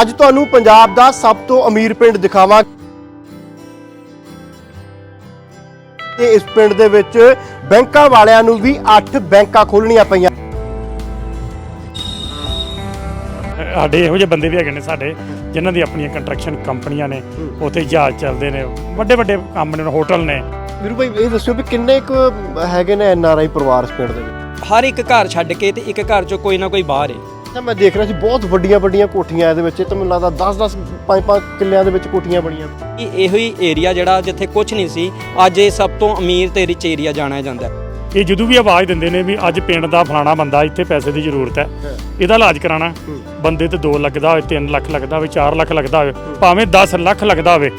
ਅੱਜ ਤੁਹਾਨੂੰ ਪੰਜਾਬ ਦਾ ਸਭ ਤੋਂ ਅਮੀਰ ਪਿੰਡ ਦਿਖਾਵਾਂ ਤੇ ਇਸ ਪਿੰਡ ਦੇ ਵਿੱਚ ਬੈਂਕਾਂ ਵਾਲਿਆਂ ਨੂੰ ਵੀ 8 ਬੈਂਕਾਂ ਖੋਲਣੀਆਂ ਪਈਆਂ। ਸਾਡੇ ਇਹੋ ਜਿਹੇ ਬੰਦੇ ਵੀ ਹੈਗੇ ਨੇ ਸਾਡੇ ਜਿਨ੍ਹਾਂ ਦੀ ਆਪਣੀਆਂ ਕੰਸਟਰਕਸ਼ਨ ਕੰਪਨੀਆਂ ਨੇ ਉੱਥੇ ਜਹਾਜ਼ ਚੱਲਦੇ ਨੇ ਵੱਡੇ ਵੱਡੇ ਕੰਮ ਨੇ ਹੋਟਲ ਨੇ। ਵੀਰੂ ਭਾਈ ਇਹ ਦੱਸਿਓ ਵੀ ਕਿੰਨੇ ਕੁ ਹੈਗੇ ਨੇ ਐਨ ਆਰ ਆਈ ਪਰਿਵਾਰ ਇਸ ਪਿੰਡ ਦੇ ਵਿੱਚ? ਹਰ ਇੱਕ ਘਰ ਛੱਡ ਕੇ ਤੇ ਇੱਕ ਘਰ ਚੋਂ ਕੋਈ ਨਾ ਕੋਈ ਬਾਹਰ ਹੈ ਤਾਂ ਮੈਂ ਦੇਖ ਰਿਹਾ ਸੀ ਬਹੁਤ ਵੱਡੀਆਂ ਵੱਡੀਆਂ ਕੋਠੀਆਂ ਇਹਦੇ ਵਿੱਚ ਇਹ ਤਾਂ ਮੈਨੂੰ ਲੱਗਦਾ 10 10 5 5 ਕਿੱਲਿਆਂ ਦੇ ਵਿੱਚ ਕੋਠੀਆਂ ਬਣੀਆਂ। ਇਹ ਇਹੋ ਹੀ ਏਰੀਆ ਜਿਹੜਾ ਜਿੱਥੇ ਕੁਝ ਨਹੀਂ ਸੀ ਅੱਜ ਇਹ ਸਭ ਤੋਂ ਅਮੀਰ ਤੇ ਰਿਚ ਏਰੀਆ ਜਾਣਿਆ ਜਾਂਦਾ ਹੈ। ਇਹ ਜਦੋਂ ਵੀ ਆਵਾਜ਼ ਦਿੰਦੇ ਨੇ ਵੀ ਅੱਜ ਪਿੰਡ ਦਾ ਫਲਾਣਾ ਬੰਦਾ ਇੱਥੇ ਪੈਸੇ ਦੀ ਜ਼ਰੂਰਤ ਹੈ ਇਹਦਾ ਇਲਾਜ ਕਰਾਣਾ ਬੰਦੇ ਤੇ 2 ਲੱਗਦਾ ਹੋਵੇ 3 ਲੱਖ ਲੱਗਦਾ ਹੋਵੇ 4 ਲੱਖ ਲੱਗਦਾ ਹੋਵੇ ਭਾਵੇਂ 10 ਲੱਖ ਲੱਗਦਾ ਹੋਵੇ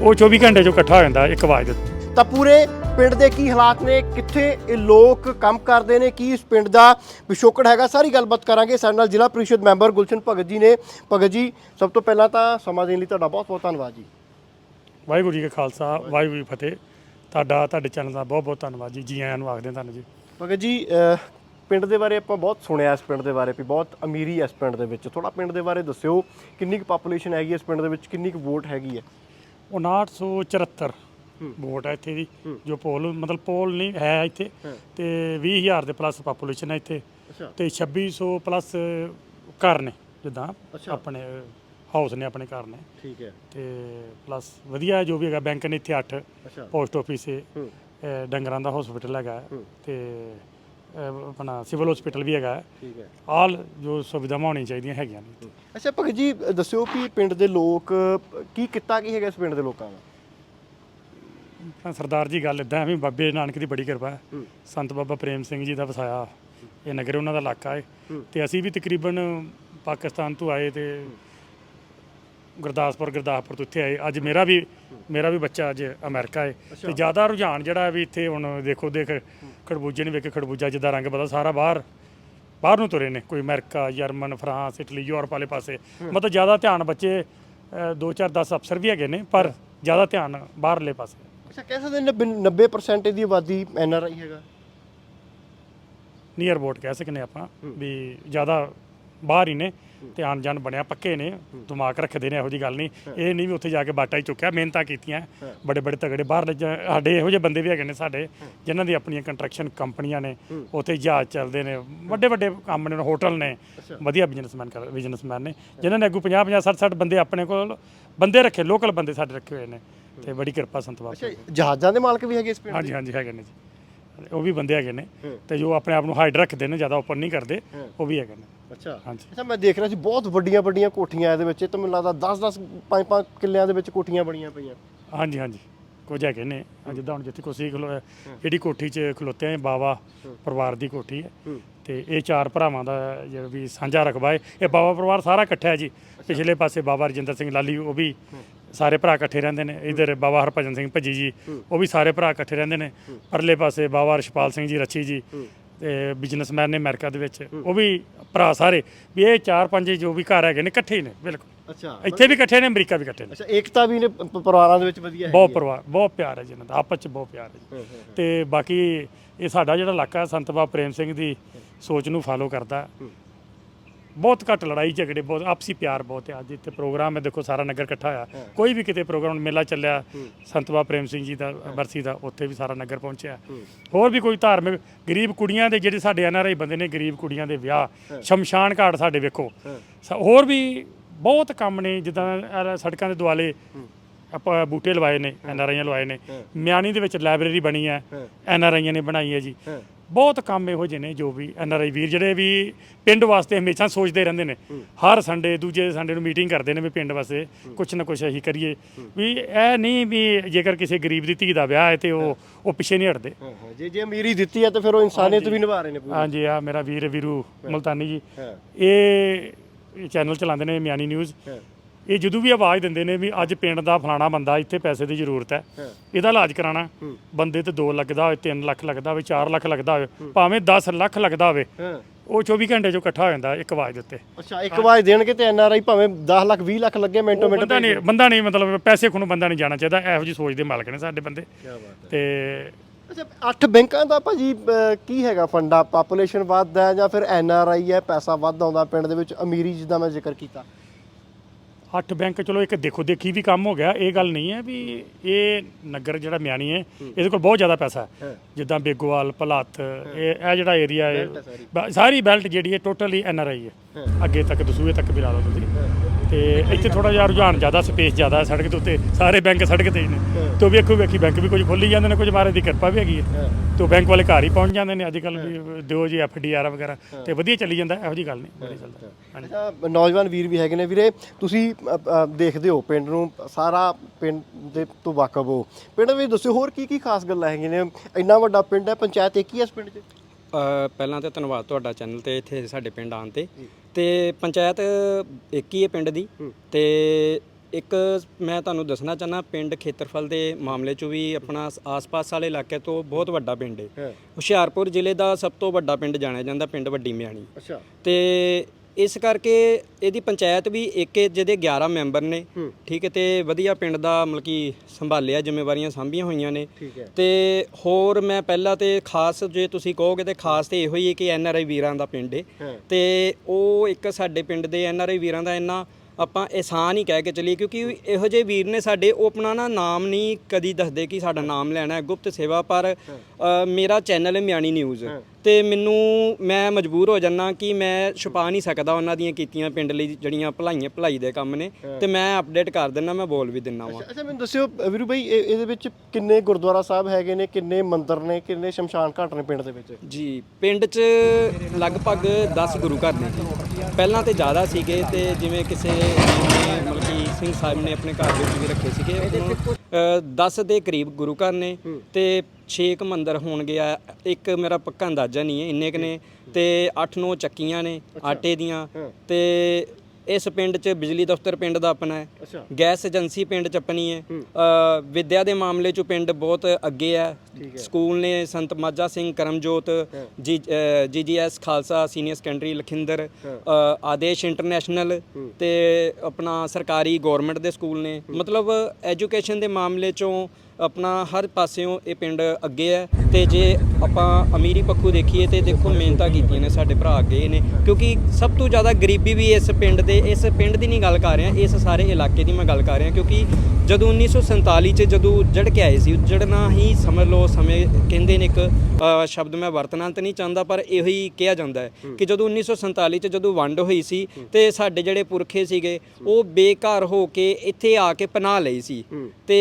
ਉਹ 24 ਘੰਟੇ ਚੋਂ ਇਕੱਠਾ ਹੋ ਜਾਂਦਾ ਇੱਕ ਆਵਾਜ਼ ਦੇ ਤਾਂ ਪੂਰੇ ਪਿੰਡ ਦੇ ਕੀ ਹਾਲਾਤ ਨੇ ਕਿੱਥੇ ਇਹ ਲੋਕ ਕੰਮ ਕਰਦੇ ਨੇ ਕੀ ਇਸ ਪਿੰਡ ਦਾ ਪਿਛੋਕੜ ਹੈਗਾ ਸਾਰੀ ਗੱਲਬਾਤ ਕਰਾਂਗੇ। ਸਾਡੇ ਨਾਲ ਜ਼ਿਲ੍ਹਾ ਪ੍ਰੀਸ਼ਦ ਮੈਂਬਰ ਗੁਲਸ਼ਨ ਭਗਤ ਜੀ ਨੇ। ਭਗਤ ਜੀ ਸਭ ਤੋਂ ਪਹਿਲਾਂ ਤਾਂ ਸਮਾਂ ਦੇਣ ਲਈ ਤੁਹਾਡਾ ਬਹੁਤ ਬਹੁਤ ਧੰਨਵਾਦ ਜੀ। ਵਾਹਿਗੁਰੂ ਜੀ ਕਾ ਖਾਲਸਾ ਵਾਹਿਗੁਰੂ ਜੀ ਫਤਿਹ। ਤੁਹਾਡਾ ਤੁਹਾਡੇ ਚੈਨਲ ਦਾ ਬਹੁਤ ਬਹੁਤ ਧੰਨਵਾਦ ਜੀ। ਜੀ ਆਇਆਂ ਨੂੰ ਆਖਦੇ ਤੁਹਾਨੂੰ ਜੀ। ਭਗਤ ਜੀ ਪਿੰਡ ਦੇ ਬਾਰੇ ਆਪਾਂ ਬਹੁਤ ਸੁਣਿਆ ਇਸ ਪਿੰਡ ਦੇ ਬਾਰੇ ਵੀ ਬਹੁਤ ਅਮੀਰੀ ਇਸ ਪਿੰਡ ਦੇ ਵਿੱਚ। ਥੋੜਾ ਪਿੰਡ ਦੇ ਬਾਰੇ ਦੱਸਿਓ ਕਿੰਨੀ ਕੁ ਪਾਪੂਲੇਸ਼ਨ ਹੈਗੀ ਇਸ ਪਿੰਡ ਦੇ ਵਿੱਚ ਕਿੰਨੀ ਕੁ ਵੋਟ ਹੈਗੀ ਹੈ 5974 ਵੋਟ ਹੈ ਇੱਥੇ ਦੀ ਜੋ ਪੋਲ ਮਤਲਬ ਪੋਲ ਨਹੀਂ ਹੈ ਇੱਥੇ। ਤੇ 20000 ਦੇ ਪਲੱਸ ਪਾਪੂਲੇਸ਼ਨ ਹੈ ਇੱਥੇ। ਤੇ 2600 ਪਲੱਸ ਘਰ ਨੇ ਜਿੱਦਾਂ। ਆਪਣੇ ਹਾਊਸ ਨੇ ਆਪਣੇ ਘਰ ਨੇ। ਠੀਕ ਹੈ। ਤੇ ਪਲੱਸ ਵਧੀਆ ਜੋ ਵੀ ਹੈਗਾ ਬੈਂਕ ਨੇ ਇੱਥੇ 8 ਅੱਛਾ। ਪੋਸਟ ਆਫਿਸ ਹੈ। ਡੰਗਰਾਂ ਦਾ ਹਸਪੀਟਲ ਹੈਗਾ। ਤੇ ਆਪਣਾ ਸਿਵਲ ਹਸਪੀਟਲ ਵੀ ਹੈਗਾ। ਠੀਕ ਹੈ। ਆਲ ਜੋ ਸੁਵਿਧਾਵਾਂ ਹੋਣੀਆਂ ਚਾਹੀਦੀਆਂ ਹੈਗੀਆਂ ਨੇ। ਅੱਛਾ ਭਗਤ ਜੀ ਦੱਸਿਓ ਵੀ ਪਿੰਡ ਦੇ ਲੋਕ ਕੀ ਕਿੱਤਾ ਕੀ ਹੈਗਾ ਇਸ ਪਿੰਡ ਦੇ ਲੋਕਾਂ ਦਾ? ਤਾਂ ਸਰਦਾਰ ਜੀ ਗੱਲ ਇਦਾਂ ਵੀ ਬਾਬੇ ਨਾਨਕ ਦੀ ਬੜੀ ਕਿਰਪਾ ਹੈ। ਸੰਤ ਬਾਬਾ ਪ੍ਰੇਮ ਸਿੰਘ ਜੀ ਦਾ ਵਸਾਇਆ ਇਹ ਨਗਰ ਉਹਨਾਂ ਦਾ ਇਲਾਕਾ ਹੈ। ਹੂੰ। ਤੇ ਅਸੀਂ ਵੀ ਤਕਰੀਬਨ ਪਾਕਿਸਤਾਨ ਤੋਂ ਆਏ ਤੇ ਗੁਰਦਾਸਪੁਰ ਗੁਰਦਾਸਪੁਰ ਤੋਂ ਇੱਥੇ ਆਏ। ਅੱਜ ਮੇਰਾ ਵੀ ਮੇਰਾ ਵੀ ਬੱਚਾ ਅੱਜ ਅਮਰੀਕਾ ਹੈ। ਤੇ ਜ਼ਿਆਦਾ ਰੁਝਾਨ ਜਿਹੜਾ ਹੈ ਵੀ ਇੱਥੇ ਹੁਣ ਦੇਖੋ ਦੇਖ ਖੜਬੂਜੇ ਨੇ ਵੇਖ ਖੜਬੂਜਾ ਜਿੱਦਾਂ ਰੰਗ ਬਦਲ ਸਾਰਾ ਬਾਹਰ ਬਾਹਰ ਨੂੰ ਤੁਰੇ ਨੇ। ਕੋਈ America German France Italy Europe ਵਾਲੇ ਪਾਸੇ। ਮਤਲਬ ਜ਼ਿਆਦਾ ਧਿਆਨ ਬੱਚੇ 2 4 10 ਅਫਸਰ ਵੀ ਹੈਗੇ ਨੇ ਪਰ ਜ਼ਿਆਦਾ ਧਿਆਨ ਬਾਹਰਲੇ ਪਾਸੇ। ਅੱਛਾ ਕਹਿ ਸਕਦੇ ਨੇ 90% ਦੀ ਆਬਾਦੀ ਐਨ ਆਰ ਆਈ ਹੈਗਾ। ਨੀਅਰ ਅਬਾਊਟ ਕਹਿ ਸਕਨੇ ਆਪਾਂ ਵੀ ਜ਼ਿਆਦਾ ਬਾਹਰ ਹੀ ਨੇ ਤੇ ਆਣ ਜਾਣ ਬਣਿਆ ਪੱਕੇ ਨੇ ਦਿਮਾਗ ਰੱਖਦੇ ਨੇ ਇਹੋ ਜੀ ਗੱਲ ਨਹੀਂ। ਇਹ ਨਹੀਂ ਵੀ ਉੱਥੇ ਜਾ ਕੇ ਬਾਟਾ ਹੀ ਚੁੱਕਿਆ ਮਿਹਨਤਾਂ ਕੀਤੀਆਂ ਬੜੇ ਬੜੇ ਤਗੜੇ ਬਾਹਰ ਸਾਡੇ ਇਹੋ ਜਿਹੇ ਬੰਦੇ ਵੀ ਹੈਗੇ ਨੇ ਸਾਡੇ ਜਿਨ੍ਹਾਂ ਦੀ ਆਪਣੀਆਂ ਕੰਸਟਰਕਸ਼ਨ ਕੰਪਨੀਆਂ ਨੇ ਉੱਥੇ ਜਹਾਜ਼ ਚੱਲਦੇ ਨੇ ਵੱਡੇ ਵੱਡੇ ਕੰਮ ਨੇ ਹੋਟਲ ਨੇ ਵਧੀਆ ਬਿਜ਼ਨਸਮੈਨ ਕਰ ਬਿਜ਼ਨਸਮੈਨ ਨੇ ਜਿਨ੍ਹਾਂ ਨੇ ਅੱਗੂ 50 50 60 60 ਬੰਦੇ ਆਪਣੇ ਕੋਲ ਬੰਦੇ ਰੱਖੇ ਲੋਕਲ ਬੰਦੇ ਸਾਡੇ ਰੱਖੇ ਹੋਏ ਨੇ। ਤੇ ਬੜੀ ਕਿਰਪਾ ਸੰਤ ਬਾਬਾ ਅੱਛਾ ਜਹਾਜ਼ਾਂ ਦੇ ਮਾਲਕ ਵੀ ਹੈਗੇ ਇਸ ਪਿੰਡ ਹਾਂਜੀ ਹਾਂਜੀ ਹੈਗੇ ਨੇ ਜੀ। ਉਹ ਵੀ ਬੰਦੇ ਹੈਗੇ ਨੇ। ਤੇ ਜੋ ਆਪਣੇ ਆਪ ਨੂੰ ਹਾਈਡ ਰੱਖਦੇ ਨੇ ਜ਼ਿਆਦਾ ਓਪਨ ਨਹੀਂ ਕਰਦੇ ਉਹ ਵੀ ਹੈਗੇ ਨੇ। ਅੱਛਾ। ਹਾਂਜੀ। ਅੱਛਾ ਮੈਂ ਦੇਖ ਰਿਹਾ ਸੀ ਬਹੁਤ ਵੱਡੀਆਂ ਵੱਡੀਆਂ ਕੋਠੀਆਂ ਇਹਦੇ ਵਿੱਚ ਤਾਂ ਮੈਨੂੰ ਲੱਗਦਾ 10 10 5 5 ਕਿੱਲਿਆਂ ਦੇ ਵਿੱਚ ਕੋਠੀਆਂ ਬਣੀਆਂ ਪਈਆਂ। ਹਾਂਜੀ ਹਾਂਜੀ। ਕੁਝ ਹੈਗੇ ਨੇ। ਜਿੱਦਾਂ ਹੁਣ ਜਿੱਥੇ ਕੁਸੀ ਜਿਹੜੀ ਕੋਠੀ 'ਚ ਖਲੋਤੇ ਆ ਬਾਵਾ ਪਰਿਵਾਰ ਦੀ ਕੋਠੀ ਹੈ। ਤੇ ਇਹ ਚਾਰ ਭਰਾਵਾਂ ਦਾ ਜਿਹੜਾ ਵੀ ਸਾਂਝਾ ਰਕਬਾ ਹੈ ਇਹ ਬਾਵਾ ਪਰਿਵਾਰ ਸਾਰਾ ਇਕੱਠਾ ਹੈ ਜੀ। ਪਿਛਲੇ ਪਾਸੇ ਬਾਬਾ ਰਜਿੰਦਰ ਸਿੰਘ ਲਾਲੀ ਉਹ ਵੀ ਸਾਰੇ ਭਰਾ ਇਕੱਠੇ ਰਹਿੰਦੇ ਨੇ। ਇਧਰ ਬਾਬਾ ਹਰਭਜਨ ਸਿੰਘ ਭੱਜੀ ਜੀ ਉਹ ਵੀ ਸਾਰੇ ਭਰਾ ਇਕੱਠੇ ਰਹਿੰਦੇ ਨੇ। ਪਰਲੇ ਪਾਸੇ ਬਾਬਾ ਰਸ਼ਪਾਲ ਸਿੰਘ ਜੀ ਰੱਛੀ ਜੀ ਤੇ ਬਿਜ਼ਨਸਮੈਨ ਨੇ ਅਮਰੀਕਾ ਦੇ ਵਿੱਚ। ਉਹ ਵੀ ਭਰਾ ਸਾਰੇ। ਵੀ ਇਹ ਚਾਰ ਪੰਜ ਜੋ ਵੀ ਘਰ ਹੈਗੇ ਨੇ ਇਕੱਠੇ ਹੀ ਨੇ ਬਿਲਕੁਲ। ਅੱਛਾ ਇੱਥੇ ਵੀ ਇਕੱਠੇ ਨੇ ਅਮਰੀਕਾ ਵੀ ਇਕੱਠੇ ਨੇ। ਅੱਛਾ ਏਕਤਾ ਵੀ ਨੇ ਪਰਿਵਾਰਾਂ ਦੇ ਵਿੱਚ ਵਧੀਆ ਹੈ ਬਹੁਤ ਪਰਿਵਾਰ ਬਹੁਤ ਪਿਆਰ ਹੈ ਜੀ ਇਹਨਾਂ ਦਾ ਆਪਸ ਚ ਬਹੁਤ ਪਿਆਰ ਹੈ ਜੀ। ਤੇ ਬਾਕੀ ਇਹ ਸਾਡਾ ਜਿਹੜਾ ਇਲਾਕਾ ਹੈ, ਸੰਤ ਬਾਬਾ ਪ੍ਰੇਮ ਸਿੰਘ ਦੀ ਸੋਚ ਨੂੰ ਫਾਲੋ ਕਰਦਾ। ਬਹੁਤ ਘੱਟ ਲੜਾਈ ਝਗੜੇ ਬਹੁਤ ਆਪਸੀ ਪਿਆਰ ਬਹੁਤ ਹੈ ਅੱਜ ਇੱਥੇ ਪ੍ਰੋਗਰਾਮ ਹੈ ਦੇਖੋ ਸਾਰਾ ਨਗਰ ਇਕੱਠਾ ਹੋਇਆ ਕੋਈ ਵੀ ਕਿਤੇ ਪ੍ਰੋਗਰਾਮ ਮੇਲਾ ਚੱਲਿਆ ਸੰਤ ਬਾਬਾ ਪ੍ਰੇਮ ਸਿੰਘ ਜੀ ਦਾ ਬਰਸੀ ਦਾ ਉੱਥੇ ਵੀ ਸਾਰਾ ਨਗਰ ਪਹੁੰਚਿਆ। ਹੋਰ ਵੀ ਕੋਈ ਧਾਰਮਿਕ ਗਰੀਬ ਕੁੜੀਆਂ ਦੇ ਜਿਹੜੇ ਸਾਡੇ ਐਨਆਰਆਈ ਬੰਦੇ ਨੇ ਗਰੀਬ ਕੁੜੀਆਂ ਦੇ ਵਿਆਹ ਸ਼ਮਸ਼ਾਨ ਘਾਟ ਸਾਡੇ ਵੇਖੋ। ਹੋਰ ਵੀ ਬਹੁਤ ਕੰਮ ਨੇ ਜਿੱਦਾਂ ਸੜਕਾਂ ਦੇ ਦੁਆਲੇ ਆਪਾਂ ਬੂਟੇ ਲਵਾਏ ਨੇ ਐਨਆਰਆਈਆਂ ਲਵਾਏ ਨੇ। ਮਿਆਣੀ ਦੇ ਵਿੱਚ ਲਾਇਬ੍ਰੇਰੀ ਬਣੀ ਹੈ ਐਨਆਰਆਈਆਂ ਨੇ ਬਣਾਈ ਹੈ ਜੀ। ਬਹੁਤ ਕੰਮ ਇਹੋ ਜਿਹੇ ਨੇ ਜੋ ਵੀ ਐਨਆਰਆਈ ਵੀਰ ਜਿਹੜੇ ਵੀ ਪਿੰਡ ਵਾਸਤੇ ਹਮੇਸ਼ਾ ਸੋਚਦੇ ਰਹਿੰਦੇ ਨੇ। ਹਰ ਸੰਡੇ ਦੂਜੇ ਸੰਡੇ ਨੂੰ ਮੀਟਿੰਗ ਕਰਦੇ ਨੇ ਵੀ ਪਿੰਡ ਵਾਸਤੇ ਕੁਛ ਨਾ ਕੁਛ ਅਸੀਂ ਕਰੀਏ। ਵੀ ਇਹ ਨਹੀਂ ਵੀ ਜੇਕਰ ਕਿਸੇ ਗਰੀਬ ਦੀ ਧੀ ਦਾ ਵਿਆਹ ਹੈ ਤੇ ਉਹ ਉਹ ਪਿੱਛੇ ਨਹੀਂ ਹਟਦੇ। ਹਾਂ ਜੇ ਜੇ ਅਮੀਰੀ ਦਿੱਤੀ ਹੈ ਤਾਂ ਫਿਰ ਉਹ ਇਨਸਾਨੀਅਤ ਵੀ ਨਿਭਾ ਰਹੇ ਨੇ ਪੂਰੀ। ਹਾਂਜੀ ਆ ਮੇਰਾ ਵੀਰ ਵੀਰੂ ਮਲਤਾਨੀ ਜੀ। ਇਹ ਚੈਨਲ ਚਲਾਉਂਦੇ ਨੇ ਮਿਆਣੀ ਨਿਊਜ਼ ਇਹ ਜਦੋਂ ਵੀ ਆਵਾਜ਼ ਦਿੰਦੇ ਨੇ ਵੀ ਅੱਜ ਪਿੰਡ ਦਾ ਫਲਾਣਾ ਬੰਦਾ ਇੱਥੇ ਪੈਸੇ ਦੀ ਜ਼ਰੂਰਤ ਹੈ। ਇਹਦਾ ਇਲਾਜ ਕਰਾਣਾ ਬੰਦੇ ਤੇ 2 ਲੱਗਦਾ ਹੋਵੇ 3 ਲੱਖ ਲੱਗਦਾ ਹੋਵੇ 4 ਲੱਖ ਲੱਗਦਾ ਹੋਵੇ ਭਾਵੇਂ 10 ਲੱਖ ਲੱਗਦਾ ਹੋਵੇ ਉਹ 24 ਘੰਟੇ ਚੋਂ ਇਕੱਠਾ ਹੋ ਜਾਂਦਾ ਇੱਕ ਆਵਾਜ਼ ਦੇ ਉੱਤੇ। ਅੱਛਾ ਇੱਕ ਵਾਰ ਦੇਣਗੇ ਤੇ ਐਨ ਆਰ ਆਈ ਭਾਵੇਂ 10 ਲੱਖ 20 ਲੱਖ ਲੱਗੇ ਮਿੰਟੋ ਮਿੰਟ ਬੰਦਾ ਨਹੀਂ ਬੰਦਾ ਨਹੀਂ ਮਤਲਬ ਪੈਸੇ ਖੁਣ ਬੰਦਾ ਨਹੀਂ ਜਾਣਾ ਚਾਹੀਦਾ ਇਹੋ ਜੀ ਸੋਚ ਦੇ ਮਾਲਕ ਨੇ ਸਾਡੇ ਬੰਦੇ। ਕੀ ਬਾਤ ਤੇ ਅੱਛਾ ਅੱਠ ਬੈਂਕਾਂ ਦਾ ਭਾਜੀ ਕੀ ਹੈਗਾ ਫੰਡਾ? ਪਾਪੂਲੇਸ਼ਨ ਵੱਧ ਹੈ ਜਾਂ ਫਿਰ ਐਨ ਆਰ ਆਈ ਹੈ ਪੈਸਾ ਵੱਧ ਆਉਂਦਾ ਪਿੰਡ ਦੇ ਵਿੱਚ? ਅਮੀਰੀ ਜਿੱਦਾਂ ਮੈਂ ਜ਼ਿਕਰ ਕੀਤਾ। ਅੱਠ ਬੈਂਕ ਚਲੋ ਇੱਕ ਦੇਖੋ ਦੇਖੀ ਵੀ ਕੰਮ ਹੋ ਗਿਆ ਇਹ ਗੱਲ ਨਹੀਂ ਹੈ ਵੀ ਇਹ ਨਗਰ ਜਿਹੜਾ ਮਿਆਣੀ ਹੈ ਇਹਦੇ ਕੋਲ ਬਹੁਤ ਜ਼ਿਆਦਾ ਪੈਸਾ ਹੈ। ਜਿੱਦਾਂ ਬੇਗੋਵਾਲ ਭਲਾਤ ਇਹ ਇਹ ਜਿਹੜਾ ਏਰੀਆ ਹੈ ਸਾਰੀ। ਬੈਲਟ ਜਿਹੜੀ ਹੈ ਟੋਟਲੀ ਐਨ ਆਰ ਆਈ ਹੈ। ਅੱਗੇ ਤੱਕ ਦਸੂਏ ਤੱਕ ਵੀ ਲਾ ਲਓ ਤੁਸੀਂ। ਤੇ ਇੱਥੇ ਥੋੜਾ ਜਿਹਾ ਰੁਝਾਨ ਜ਼ਿਆਦਾ ਸਪੇਸ ਜ਼ਿਆਦਾ ਹੈ ਸੜਕ ਦੇ ਉੱਤੇ। ਸਾਰੇ ਬੈਂਕ ਸੜਕ ਤੇ ਹੀ। ਨੇ ਤੇ ਉਹ ਵੇਖੋ ਵੇਖੀ ਬੈਂਕ ਵੀ ਕੁਝ ਖੋਲੀ ਜਾਂਦੇ ਨੇ ਕੁਝ ਮਾਰੇ ਦੀ ਕਿਰਪਾ ਵੀ ਹੈਗੀ ਹੈ। ਤੇ ਉਹ ਬੈਂਕ ਵਾਲੇ ਘਰ ਹੀ ਪਹੁੰਚ ਜਾਂਦੇ ਨੇ ਅੱਜ ਕੱਲ ਵੀ ਦਿਓ ਜੀ ਐਫ ਡੀ ਆਰ ਵਗੈਰਾ ਤੇ ਵਧੀਆ ਚੱਲੀ ਜਾਂਦਾ ਇਹੋ ਜੀ ਗੱਲ ਨਹੀਂ ਵਧੀਆ ਚੱਲਦਾ। ਅੱਛਾ ਨੌਜਵਾਨ ਵੀਰ ਵੀ ਹੈਗੇ ਨੇ। ਵੀਰੇ ਤੁਸੀਂ ਦੇਖਦੇ ਹੋ ਪਿੰਡ ਨੂੰ ਸਾਰਾ ਪਿੰਡ ਦੇ ਤੋਂ ਵਾਕਫ ਹੋ। ਪਿੰਡ ਵਿੱਚ ਦੱਸਿਓ ਹੋਰ ਕੀ ਕੀ ਖਾਸ ਗੱਲਾਂ ਹੈਗੀਆਂ ਨੇ? ਇੰਨਾ ਵੱਡਾ ਪਿੰਡ ਹੈ ਪੰਚਾਇਤ ਇੱਕ ਹੀ ਹੈ ਇਸ ਪਿੰਡ 'ਚ? ਅ, ਪਹਿਲਾਂ ਤਾਂ ਧੰਨਵਾਦ ਤੁਹਾਡਾ ਚੈਨਲ ਤੇ ਇੱਥੇ ਸਾਡੇ ਪਿੰਡ ਆਉਣ ਤੇ। ਤੇ ਪੰਚਾਇਤ ਇੱਕ ਹੀ ਹੈ ਪਿੰਡ ਦੀ ਤੇ ਇੱਕ ਮੈਂ ਤੁਹਾਨੂੰ ਦੱਸਣਾ ਚਾਹਨਾ ਪਿੰਡ ਖੇਤਰਫਲ ਦੇ ਮਾਮਲੇ 'ਚ ਵੀ ਆਪਣਾ ਆਸ-ਪਾਸ ਵਾਲੇ ਇਲਾਕੇ ਤੋਂ ਬਹੁਤ ਵੱਡਾ ਪਿੰਡ ਹੈ। ਹੁਸ਼ਿਆਰਪੁਰ ਜ਼ਿਲ੍ਹੇ ਦਾ ਸਭ ਤੋਂ ਵੱਡਾ ਪਿੰਡ ਜਾਣਿਆ ਜਾਂਦਾ ਪਿੰਡ ਵੱਡੀ ਮਿਆਣੀ। ਅੱਛਾ। ਤੇ ਇਸ ਕਰਕੇ ਇਹਦੀ ਪੰਚਾਇਤ ਵੀ ਇੱਕ ਹੈ ਜਿਹਦੇ 11 ਮੈਂਬਰ ਨੇ ਠੀਕ ਹੈ ਤੇ ਵਧੀਆ ਪਿੰਡ ਦਾ ਮਤਲਬ ਕਿ ਸੰਭਾਲਿਆ ਜ਼ਿੰਮੇਵਾਰੀਆਂ ਸਾਂਭੀਆਂ ਹੋਈਆਂ ਨੇ। ਠੀਕ ਹੈ। ਤੇ ਹੋਰ ਮੈਂ ਪਹਿਲਾਂ ਤੇ ਖਾਸ ਜੇ ਤੁਸੀਂ ਕਹੋਗੇ ਤੇ ਖਾਸ ਤੇ ਇਹੋ ਹੀ ਹੈ ਕਿ ਐਨ ਆਰ ਆਈ ਵੀਰਾਂ ਦਾ ਪਿੰਡ ਹੈ ਹਾਂ। ਤੇ ਉਹ ਇੱਕ ਸਾਡੇ ਪਿੰਡ ਦੇ ਐਨ ਆਰ ਆਈ ਵੀਰਾਂ ਦਾ ਇੰਨਾ ਆਪਾਂ ਇਹਸਾਨ ਹੀ ਕਹਿ ਕੇ ਚੱਲੀਏ ਕਿਉਂਕਿ ਇਹੋ ਜਿਹੇ ਵੀਰ ਨੇ ਸਾਡੇ ਉਹ ਆਪਣਾ ਨਾ ਨਾਮ ਨਹੀਂ ਕਦੀ ਦੱਸਦੇ ਕਿ ਸਾਡਾ ਨਾਮ ਲੈਣਾ ਹੈ ਗੁਪਤ ਸੇਵਾ ਪਰ ਅ, ਮੇਰਾ ਚੈਨਲ ਹੈ ਮਿਆਣੀ ਨਿਊਜ਼। ਤੇ ਮੈਨੂੰ ਮੈਂ ਮਜਬੂਰ ਹੋ ਜਾਣਾ ਕਿ ਮੈਂ ਛੁਪਾ ਨਹੀਂ ਸਕਦਾ ਉਹਨਾਂ ਦੀਆਂ ਕੀਤੀਆਂ ਪਿੰਡ ਲਈ ਜਿਹੜੀਆਂ ਭਲਾਈਆਂ ਭਲਾਈ ਦੇ ਕੰਮ ਨੇ ਤੇ ਮੈਂ ਅਪਡੇਟ ਕਰ ਦਿੰਦਾ ਮੈਂ ਬੋਲ ਵੀ ਦਿੰਦਾ ਵਾਂ। ਅੱਛਾ ਮੈਨੂੰ ਦੱਸਿਓ ਵੀਰੂ ਭਾਈ ਇਹ- ਇਹਦੇ ਵਿੱਚ ਕਿੰਨੇ ਗੁਰਦੁਆਰਾ ਸਾਹਿਬ ਹੈਗੇ ਨੇ ਕਿੰਨੇ ਮੰਦਿਰ ਨੇ ਕਿੰਨੇ ਸ਼ਮਸ਼ਾਨ ਘਾਟ ਨੇ ਪਿੰਡ ਦੇ ਵਿੱਚ? ਜੀ ਪਿੰਡ 'ਚ ਲਗਭਗ 10 ਗੁਰੂ ਘਰ ਨੇ ਪਹਿਲਾਂ ਤੇ ਜ਼ਿਆਦਾ ਸੀਗੇ ਤੇ ਜਿਵੇਂ ਕਿਸੇ ਸਿੰਘ ਸਾਹਿਬ ਨੇ ਆਪਣੇ ਘਰ ਵਿੱਚ ਵੀ ਰੱਖੇ ਸੀਗੇ। ਅ, 10 ਦੇ ਕਰੀਬ ਗੁਰੂ ਘਰ ਨੇ ਤੇ 6 ਕ ਮੰਦਿਰ ਹੋਣਗੇ। ਆ ਇੱਕ ਮੇਰਾ ਪੱਕਾ ਅੰਦਾਜ਼ਾ ਨਹੀਂ ਹੈ ਇੰਨੇ ਕ ਨੇ ਤੇ 8-9 ਚੱਕੀਆਂ ਨੇ ਆਟੇ ਦੀਆਂ ਤੇ ਇਸ ਪਿੰਡ 'ਚ ਬਿਜਲੀ ਦਫ਼ਤਰ ਪਿੰਡ ਦਾ ਆਪਣਾ ਹੈ। ਅੱਛਾ। ਗੈਸ ਏਜੰਸੀ ਪਿੰਡ ਚ ਆਪਣੀ ਹੈ। ਅ, ਵਿੱਦਿਆ ਦੇ ਮਾਮਲੇ ਚ ਪਿੰਡ ਬਹੁਤ ਅੱਗੇ ਹੈ। ਸਕੂਲ ਨੇ ਸੰਤ Majha Singh Karamjot ji GGS Khalsa senior secondary Lakhinder ਅ, ਆਦੇਸ਼ ਇੰਟਰਨੈਸ਼ਨਲ ਤੇ ਆਪਣਾ ਸਰਕਾਰੀ ਗਵਰਨਮੈਂਟ ਦੇ ਸਕੂਲ ਨੇ। ਮਤਲਬ ਐਜੂਕੇਸ਼ਨ ਦੇ ਮਾਮਲੇ ਚੋਂ ਆਪਣਾ ਹਰ ਪਾਸਿਓਂ ਇਹ ਪਿੰਡ ਅੱਗੇ ਹੈ। ਤੇ ਜੇ ਆਪਾਂ ਅਮੀਰੀ ਪੱਖੋਂ ਦੇਖੀਏ ਤੇ ਦੇਖੋ ਮਿਹਨਤਾਂ ਕੀਤੀਆਂ ਨੇ ਸਾਡੇ ਭਰਾ ਅੱਗੇ ਨੇ ਕਿਉਂਕਿ ਸਭ ਤੋਂ ਜ਼ਿਆਦਾ ਗਰੀਬੀ ਵੀ ਇਸ ਪਿੰਡ ਦੇ ਇਸ ਪਿੰਡ ਦੀ ਨਹੀਂ ਗੱਲ ਕਰ ਰਿਹਾ ਇਸ ਸਾਰੇ ਇਲਾਕੇ ਦੀ ਮੈਂ ਗੱਲ ਕਰ ਰਿਹਾ ਕਿਉਂਕਿ ਜਦੋਂ 1947 ਚ ਜਦੋਂ ਜੜ ਕੇ ਆਏ ਸੀ ਜੜਨਾ ਹੀ ਸਮਝ ਲਓ ਸਮੇਂ ਕਹਿੰਦੇ ਨੇ ਇੱਕ ਸ਼ਬਦ ਮੈਂ ਵਰਤਣਾ ਤਾਂ ਨਹੀਂ ਚਾਹੁੰਦਾ ਪਰ ਇਹੋ ਹੀ ਕਿਹਾ ਜਾਂਦਾ ਹੈ ਕਿ ਜਦੋਂ 1947 ਚ ਜਦੋਂ ਵੰਡ ਹੋਈ ਸੀ ਤੇ ਸਾਡੇ ਜਿਹੜੇ ਪੁਰਖੇ ਸੀਗੇ ਉਹ ਬੇਘਰ ਹੋ ਕੇ ਇੱਥੇ ਆ ਕੇ ਪਨਾਹ ਲਈ ਸੀ। ਤੇ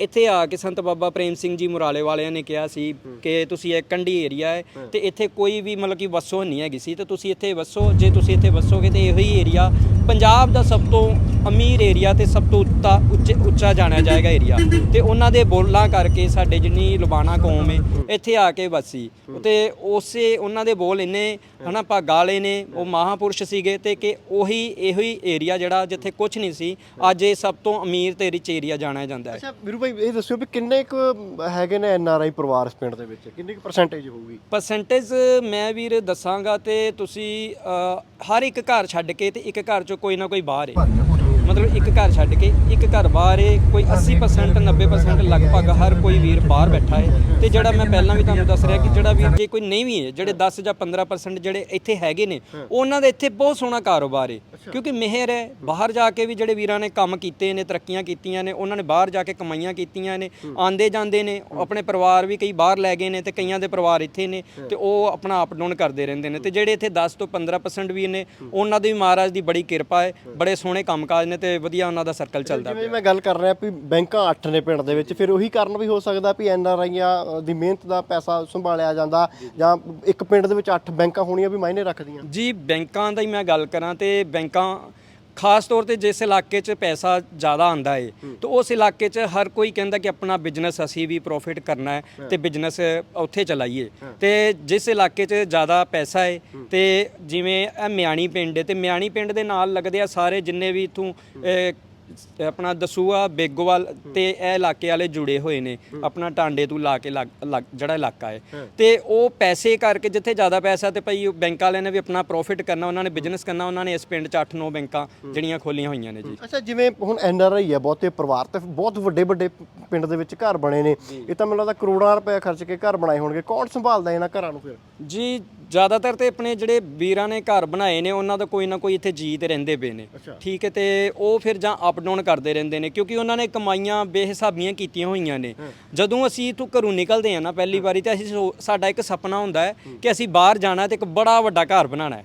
ਇੱਥੇ ਆ ਕੇ ਸੰਤ ਬਾਬਾ ਪ੍ਰੇਮ ਸਿੰਘ ਜੀ ਮੁਰਾਲੇ ਵਾਲਿਆਂ ਨੇ ਕਿਹਾ ਸੀ ਕਿ ਤੁਸੀਂ ਇਹ ਕੰਢੀ ਏਰੀਆ ਹੈ ਤੇ ਇੱਥੇ ਕੋਈ ਵੀ ਮਤਲਬ ਕਿ ਵਸੋ ਨਹੀਂ ਹੈਗੀ ਸੀ ਤੇ ਤੁਸੀਂ ਇੱਥੇ ਵਸੋ ਜੇ ਤੁਸੀਂ ਇੱਥੇ ਵਸੋਗੇ ਤੇ ਇਹੋ ਹੀ ਏਰੀਆ ਪੰਜਾਬ ਦਾ ਸਭ ਤੋਂ ਅਮੀਰ ਏਰੀਆ ਤੇ ਸਭ ਤੋਂ ਉੱਤਾ ਉੱਚੇ ਉੱਚਾ ਜਾਣਿਆ ਜਾਏਗਾ ਏਰੀਆ ਤੇ ਉਹਨਾਂ ਦੇ ਬੋਲਾਂ ਕਰਕੇ ਸਾਡੇ ਜਿੰਨੀ ਲੁਬਾਣਾ ਕੌਮ ਹੈ ਇੱਥੇ ਆ ਕੇ ਵਸੀ। ਤੇ ਉਸੇ ਉਹਨਾਂ ਦੇ ਬੋਲ ਇੰਨੇ ਹਨਾ ਭਾਗਾਂ ਵਾਲੇ ਨੇ ਉਹ ਮਹਾਪੁਰਸ਼ ਸੀਗੇ ਤੇ ਕਿ ਉਹੀ ਇਹੋ ਹੀ ਏਰੀਆ ਜਿਹੜਾ ਜਿੱਥੇ ਕੁਝ ਨਹੀਂ ਸੀ ਅੱਜ ਇਹ ਸਭ ਤੋਂ ਅਮੀਰ ਤੇ ਰਿਚ ਏਰੀਆ ਜਾਣਿਆ ਜਾਂਦਾ ਹੈ। ਅੱਛਾ ਵੀਰੂ ਭਾਈ ਇਹ ਦੱਸਿਓ ਵੀ ਕਿੰਨੇ ਕੁ ਹੈਗੇ ਨੇ ਐਨ ਆਰ ਆਈ ਪਰਿਵਾਰ ਇਸ ਪਿੰਡ ਦੇ ਵਿੱਚ? ਕਿੰਨੀ ਕੁ ਪਰਸੈਂਟੇਜ ਹੋਊਗੀ? ਪਰਸੈਂਟੇਜ ਮੈਂ ਵੀਰ ਦੱਸਾਂਗਾ ਤੇ ਤੁਸੀਂ ਅ, ਹਰ ਇੱਕ ਘਰ ਛੱਡ ਕੇ ਤੇ ਇੱਕ ਘਰ ਚੋਂ ਕੋਈ ਨਾ ਕੋਈ ਬਾਹਰ ਹੈ ਮਤਲਬ ਇੱਕ ਘਰ ਛੱਡ ਕੇ ਇੱਕ ਘਰ ਬਾਹਰ ਹੈ ਕੋਈ 80% 90% ਲਗਭਗ ਹਰ ਕੋਈ ਵੀਰ ਬਾਹਰ ਬੈਠਾ ਹੈ। ਤੇ ਜਿਹੜਾ ਮੈਂ ਪਹਿਲਾਂ ਵੀ ਤੁਹਾਨੂੰ ਦੱਸ ਰਿਹਾ ਕਿ ਜਿਹੜਾ ਵੀਰ ਜੇ ਕੋਈ ਨਹੀਂ ਵੀ ਹੈ ਜਿਹੜੇ 10 ਜਾਂ 15% ਜਿਹੜੇ ਇੱਥੇ ਹੈਗੇ ਨੇ ਉਹਨਾਂ ਦੇ ਇੱਥੇ ਬਹੁਤ ਸੋਹਣਾ ਕਾਰੋਬਾਰ ਹੈ। ਕਿਉਂਕਿ ਮਿਹਰ ਹੈ ਬਾਹਰ ਜਾ ਕੇ ਵੀ ਜਿਹੜੇ ਵੀਰਾਂ ਨੇ ਕੰਮ ਕੀਤੇ ਨੇ ਤਰੱਕੀਆਂ ਕੀਤੀਆਂ ਨੇ ਉਹਨਾਂ ਨੇ ਬਾਹਰ ਜਾ ਕੇ ਕਮਾਈਆਂ ਕੀਤੀਆਂ ਨੇ ਆਂਦੇ ਜਾਂਦੇ ਨੇ ਆਪਣੇ ਪਰਿਵਾਰ ਵੀ ਕਈ ਬਾਹਰ ਲੈ ਗਏ ਨੇ ਤੇ ਕਈਆਂ ਦੇ ਪਰਿਵਾਰ ਇੱਥੇ ਨੇ ਤੇ ਉਹ ਆਪਣਾ ਅਪ ਡਾਊਨ ਕਰਦੇ ਰਹਿੰਦੇ ਨੇ। ਤੇ ਜਿਹੜੇ ਇੱਥੇ 10 ਤੋਂ 15% ਵੀ ਨੇ ਉਹਨਾਂ ਦੀ ਵੀ ਮਹਾਰਾਜ ਦੀ ਬੜੀ ਕਿਰਪਾ ਹੈ। ਬੜੇ ਸੋਹਣੇ ਕੰਮਕਾਜ ਨੇ ਤੇ ਵਧੀਆ ਉਹਨਾਂ ਦਾ ਸਰਕਲ ਚੱਲਦਾ ਜਿਵੇਂ ਮੈਂ ਗੱਲ ਕਰ ਰਿਹਾ ਵੀ ਬੈਂਕਾਂ ਅੱਠ ਨੇ ਪਿੰਡ ਦੇ ਵਿੱਚ ਫਿਰ ਉਹੀ ਕਾਰਨ ਵੀ ਹੋ ਸਕਦਾ ਵੀ ਐਨ ਆਰ ਆਈਆਂ ਦੀ ਮਿਹਨਤ ਦਾ ਪੈਸਾ ਸੰਭਾਲਿਆ ਜਾਂਦਾ ਜਾਂ ਇੱਕ ਪਿੰਡ ਦੇ ਵਿੱਚ ਅੱਠ ਬੈਂਕਾਂ ਹੋਣੀਆਂ ਵੀ ਮਾਇਨੇ ਰੱਖਦੀਆਂ। ਜੀ ਬੈਂਕਾਂ ਦਾ ਹੀ ਮੈਂ ਗੱਲ ਕਰਾਂ ਤੇ ਬੈਂਕਾਂ ਖਾਸ ਤੌਰ ਤੇ ਜਿਸ ਇਲਾਕੇ 'ਚ ਪੈਸਾ ਜ਼ਿਆਦਾ ਆਂਦਾ ਹੈ। ਤੇ ਉਸ ਇਲਾਕੇ 'ਚ ਹਰ ਕੋਈ ਕਹਿੰਦਾ ਕਿ ਆਪਣਾ ਬਿਜ਼ਨਸ ਅਸੀਂ ਵੀ ਪ੍ਰੋਫਿਟ ਕਰਨਾ ਹੈ ਤੇ ਬਿਜ਼ਨਸ ਉੱਥੇ ਚਲਾਈਏ। ਤੇ ਜਿਸ ਇਲਾਕੇ 'ਚ ਜ਼ਿਆਦਾ ਪੈਸਾ ਹੈ। ਤੇ ਜਿਵੇਂ ਇਹ ਮਿਆਣੀ ਪਿੰਡ ਹੈ ਤੇ ਮਿਆਣੀ ਪਿੰਡ ਦੇ ਨਾਲ ਲੱਗਦੇ ਆ ਸਾਰੇ ਜਿੰਨੇ ਵੀ ਇਥੋਂ ਆਪਣਾ ਦਸੂਆ ਬੇਗੋਵਾਲ ਤੇ ਇਹ ਇਲਾਕੇ ਵਾਲੇ ਜੁੜੇ ਹੋਏ ਨੇ। ਆਪਣਾ ਟਾਂਡੇ ਤੋਂ ਲਾ ਕੇ ਲੱਗ- ਲੱਗ- ਜਿਹੜਾ ਇਲਾਕਾ ਹੈ। ਤੇ ਉਹ ਪੈਸੇ ਕਰਕੇ ਜਿੱਥੇ ਜ਼ਿਆਦਾ ਪੈਸਾ ਤੇ ਭਾਈ ਬੈਂਕ ਵਾਲਿਆਂ ਨੇ ਵੀ ਆਪਣਾ ਪ੍ਰੋਫਿਟ ਕਰਨਾ ਉਹਨਾਂ ਨੇ ਬਿਜ਼ਨਸ ਕਰਨਾ ਉਹਨਾਂ ਨੇ ਇਸ ਪਿੰਡ 'ਚ 8-9 ਬੈਂਕਾਂ ਜਿਹੜੀਆਂ ਖੋਲੀਆਂ ਹੋਈਆਂ ਨੇ ਜੀ। ਅੱਛਾ ਜਿਵੇਂ ਹੁਣ ਐਨ ਆਰ ਆਈ ਹੈ ਬਹੁਤੇ ਪਰਿਵਾਰ ਤੇ ਬਹੁਤ ਵੱਡੇ ਵੱਡੇ ਪਿੰਡ ਦੇ ਵਿੱਚ ਘਰ ਬਣੇ ਨੇ। ਇਹ ਤਾਂ ਮੈਨੂੰ ਲੱਗਦਾ ਕਰੋੜਾਂ ਰੁਪਏ ਖਰਚ ਕੇ ਘਰ ਬਣਾਏ ਹੋਣਗੇ। ਕੌਣ ਸੰਭਾਲਦਾ ਇਹਨਾਂ ਘਰਾਂ ਨੂੰ ਫਿਰ? ਜੀ ਜ਼ਿਆਦਾਤਰ ਤੇ ਆਪਣੇ ਜਿਹੜੇ ਵੀਰਾਂ ਨੇ ਘਰ ਬਣਾਏ ਨੇ ਉਹਨਾਂ ਦਾ ਕੋਈ ਨਾ ਕੋਈ ਇੱਥੇ ਜੀਤ ਰਹਿੰਦੇ ਪਏ ਨੇ। ਠੀਕ ਹੈ ਤੇ ਉਹ ਫਿਰ ਜਾਂ ਅਪ ਡਾਊਨ ਕਰਦੇ ਰਹਿੰਦੇ ਨੇ ਕਿਉਂਕਿ ਉਹਨਾਂ ਨੇ ਕਮਾਈਆਂ ਬੇਹਿਸਾਬੀਆਂ ਕੀਤੀਆਂ ਹੋਈਆਂ ਨੇ। ਜਦੋਂ ਅਸੀਂ ਇਥੋਂ ਘਰੋਂ ਨਿਕਲਦੇ ਆ ਨਾ ਪਹਿਲੀ ਵਾਰੀ ਤੇ ਅਸੀਂ ਸੋ- ਸਾਡਾ ਇੱਕ ਸੁਪਨਾ ਹੁੰਦਾ ਹੈ ਕਿ ਅਸੀਂ ਬਾਹਰ ਜਾਣਾ ਤੇ ਇੱਕ ਬੜਾ ਵੱਡਾ ਘਰ ਬਣਾਉਣਾ ਹੈ।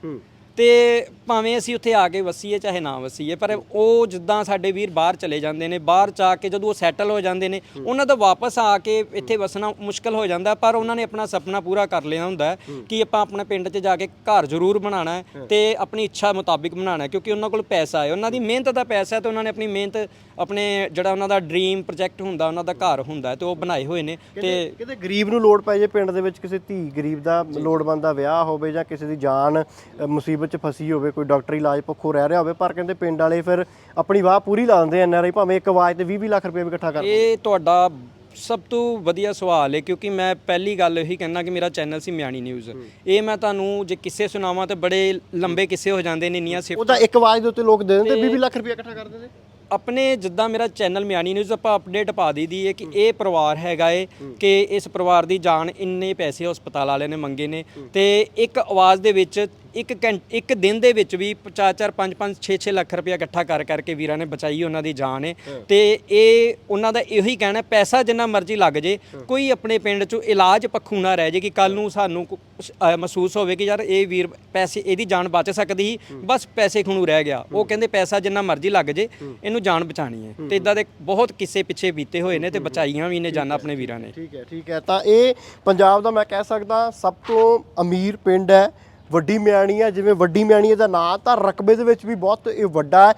ਤੇ ਭਾਵੇਂ ਅਸੀਂ ਉੱਥੇ ਆ ਕੇ ਵਸੀਏ ਚਾਹੇ ਨਾ ਵਸੀਏ ਪਰ ਉਹ ਜਿੱਦਾਂ ਸਾਡੇ ਵੀਰ ਬਾਹਰ ਚਲੇ ਜਾਂਦੇ ਨੇ ਬਾਹਰ ਜਾ ਕੇ ਜਦੋਂ ਉਹ ਸੈਟਲ ਹੋ ਜਾਂਦੇ ਨੇ ਉਹਨਾਂ ਦਾ ਵਾਪਸ ਆ ਕੇ ਇੱਥੇ ਵਸਣਾ ਮੁਸ਼ਕਲ ਹੋ ਜਾਂਦਾ ਪਰ ਉਹਨਾਂ ਨੇ ਆਪਣਾ ਸੁਪਨਾ ਪੂਰਾ ਕਰ ਲਿਆ ਹੁੰਦਾ ਕਿ ਆਪਾਂ ਆਪਣੇ ਪਿੰਡ 'ਚ ਜਾ ਕੇ ਘਰ ਜ਼ਰੂਰ ਬਣਾਉਣਾ ਹੈ ਤੇ ਆਪਣੀ ਇੱਛਾ ਮੁਤਾਬਿਕ ਬਣਾਉਣਾ ਕਿਉਂਕਿ ਉਹਨਾਂ ਕੋਲ ਪੈਸਾ ਹੈ। ਉਹਨਾਂ ਦੀ ਮਿਹਨਤ ਦਾ ਪੈਸਾ ਹੈ ਤੇ ਉਹਨਾਂ ਨੇ ਆਪਣੀ ਮਿਹਨਤ ਆਪਣੇ ਜਿਹੜਾ ਉਹਨਾਂ ਦਾ ਡ੍ਰੀਮ ਪ੍ਰੋਜੈਕਟ ਹੁੰਦਾ ਉਹਨਾਂ ਦਾ ਘਰ ਹੁੰਦਾ ਤੇ ਉਹ ਬਣਾਏ ਹੋਏ ਨੇ ਤੇ ਕਿਤੇ ਗਰੀਬ ਨੂੰ ਲੋੜ ਪੈ ਜੇ ਪਿੰਡ ਦੇ ਵਿੱਚ ਕਿਸੇ ਧੀ ਗਰੀਬ ਦਾ ਲੋੜਵੰਦ ਦਾ ਵਿਆਹ ਹੋਵੇ ਜਾਂ ਕਿਸੇ ਦੀ ਜਾਨ ਮੁਸੀਬਤ 'ਚ ਫਸੀ ਹੋਵੇ ਕੋਈ ਡਾਕਟਰੀ ਇਲਾਜ ਪੱਖੋਂ ਰਹਿ ਰਿਹਾ ਹੋਵੇ ਪਰ ਕਹਿੰਦੇ ਪਿੰਡ ਵਾਲੇ ਫਿਰ ਆਪਣੀ ਵਾਹ ਪੂਰੀ ਲਾ ਦਿੰਦੇ ਐਨਆਰਆਈ ਭਾਵੇਂ ਇੱਕ ਆਵਾਜ਼ ਤੇ 20 ਲੱਖ ਰੁਪਏ ਵੀ ਇਕੱਠਾ ਕਰ ਇਹ ਤੁਹਾਡਾ ਸਭ ਤੋਂ ਵਧੀਆ ਸਵਾਲ ਹੈ ਕਿਉਂਕਿ ਮੈਂ ਪਹਿਲੀ ਗੱਲ ਇਹੀ ਕਹਿਣਾ ਕਿ ਮੇਰਾ ਚੈਨਲ ਸੀ ਮਿਆਣੀ ਨਿਊਜ਼। ਇਹ ਮੈਂ ਤੁਹਾਨੂੰ ਜੇ ਕਿਸੇ ਸੁਣਾਵਾਂ ਤੇ ਬੜੇ ਲੰਬੇ ਕਿੱਸੇ ਹੋ ਜਾਂਦੇ ਨੇ ਇੰਨੀਆਂ ਸਿਫਤ ਉਹਦਾ ਇੱਕ ਆਵਾਜ਼ ਦੇ ਉੱਤੇ ਲੋਕ ਦੇ ਦਿੰਦੇ 20 ਲੱਖ ਰੁਪਏ ਇਕੱਠਾ ਕਰ ਦਿੰਦੇ। ਆਪਣੇ ਜਿੱਦਾਂ ਮੇਰਾ ਚੈਨਲ ਮਿਆਣੀ ਨਿਊਜ਼ ਆਪਾਂ ਅਪਡੇਟ ਪਾ ਦਈਦੀ ਹੈ ਕਿ ਇਹ ਪਰਿਵਾਰ ਹੈਗਾ ਏ ਕਿ ਇਸ ਪਰਿਵਾਰ ਦੀ ਜਾਨ ਇੰਨੇ ਪੈਸੇ ਹਸਪਤਾਲ ਵਾਲਿਆਂ ਨੇ ਮੰਗੇ ਨੇ ਤੇ ਇੱਕ ਆਵਾਜ਼ ਦੇ ਵਿੱਚ ਇੱਕ ਘੰ- ਇੱਕ ਦਿਨ ਦੇ ਵਿੱਚ ਵੀ 4 4 5 5 6 6 ਲੱਖ ਰੁਪਇਆ ਇਕੱਠਾ ਕਰ ਕਰਕੇ ਵੀਰਾਂ ਨੇ ਬਚਾਈ ਉਹਨਾਂ ਦੀ ਜਾਨ ਹੈ। ਤੇ ਇਹ ਉਹਨਾਂ ਦਾ ਇਹੀ ਕਹਿਣਾ ਪੈਸਾ ਜਿੰਨਾ ਮਰਜ਼ੀ ਲੱਗ ਜੇ ਕੋਈ ਆਪਣੇ ਪਿੰਡ 'ਚ ਇਲਾਜ ਪੱਖੂ ਨਾ ਰਹਿ ਜੇ ਕਿ ਕੱਲ ਨੂੰ ਸਾਨੂੰ ਕੁ- ਅਹ ਮਹਿਸੂਸ ਹੋਵੇ ਕਿ ਯਾਰ ਇਹ ਵੀਰ ਪੈਸੇ ਇਹਦੀ ਜਾਨ ਬਚ ਸਕਦੀ ਸੀ ਬਸ ਪੈਸੇ ਖਣੂ ਰਹਿ ਗਿਆ। ਉਹ ਕਹਿੰਦੇ ਪੈਸਾ ਜਿੰਨਾ ਮਰਜ਼ੀ ਲੱਗ ਜੇ ਇਹਨੂੰ ਜਾਨ ਬਚਾਣੀ ਹੈ। ਤੇ ਇਦਾਂ ਦੇ ਬਹੁਤ ਕਿੱਸੇ ਪਿੱਛੇ ਬੀਤੇ ਹੋਏ ਨੇ ਤੇ ਬਚਾਈਆਂ ਵੀ ਨੇ ਜਾਨਾਂ ਆਪਣੇ ਵੀਰਾਂ ਨੇ। ਠੀਕ ਹੈ ਠੀਕ ਹੈ। ਤਾਂ ਇਹ ਪੰਜਾਬ ਦਾ ਮੈਂ ਕਹਿ ਸਕਦਾ ਸਭ ਤੋਂ ਅਮੀਰ ਪਿੰਡ ਹੈ। ਵੱਡੀ ਮਿਆਣੀ ਹੈ ਜਿਵੇਂ ਵੱਡੀ ਮਿਆਣੀ ਦਾ ਨਾਂ, ਤਾਂ ਰਕਬੇ ਦੇ ਵਿੱਚ ਵੀ ਬਹੁਤ ਇਹ ਵੱਡਾ ਹੈ।